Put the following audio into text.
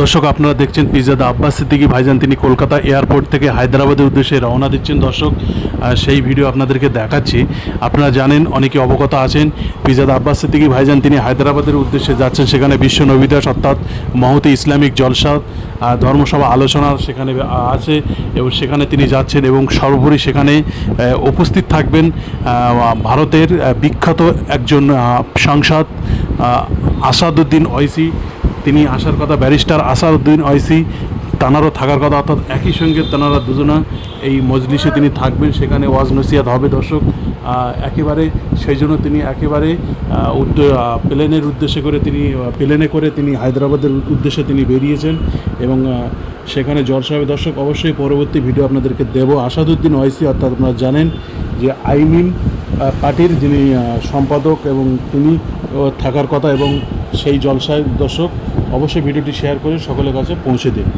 দর্শক, আপনারা দেখছেন পিজাদা আব্বাস সিদ্দিকি, ভাইজান তিনি কলকাতা এয়ারপোর্ট থেকে হায়দ্রাবাদের উদ্দেশ্যে রওনা দিচ্ছেন। দর্শক সেই ভিডিও আপনাদেরকে দেখাচ্ছি। আপনারা জানেন, অনেকে অবগত আছেন পিজাদা আব্বাস সিদ্দিকি, ভাইজান তিনি হায়দ্রাবাদের উদ্দেশ্যে যাচ্ছেন। সেখানে বিশ্ব নবিদাস অর্থাৎ মহতি ইসলামিক জলসা ধর্মসভা আলোচনা সেখানে আছে এবং সেখানে তিনি যাচ্ছেন এবং সর্বোপরি সেখানে উপস্থিত থাকবেন ভারতের বিখ্যাত একজন সাংসদ আসাদুদ্দিন ঐসি। তিনি আসার কথা ব্যারিস্টার আসাদুদ্দিন ঐসি, তানারও থাকার কথা, অর্থাৎ একই সঙ্গে তানারা দুজনা এই মজলিসে তিনি থাকবেন, সেখানে ওয়াজ নসিয়াত হবে দর্শক। একেবারে সেই জন্য তিনি একেবারে প্লেনের উদ্দেশ্যে করে তিনি প্লেনে করে তিনি হায়দ্রাবাদের উদ্দেশ্যে তিনি বেরিয়েছেন এবং সেখানে জলসা হবে দর্শক, অবশ্যই পরবর্তী ভিডিও আপনাদেরকে দেব। আসাদুদ্দিন ওয়াইসি অর্থাৎ আপনারা জানেন যে আইমিন পার্টির যিনি সম্পাদক এবং তিনি থাকার কথা এবং সেই জলসায় দর্শক অবশ্যই ভিডিওটি শেয়ার করে সকলের কাছে পৌঁছে দিন।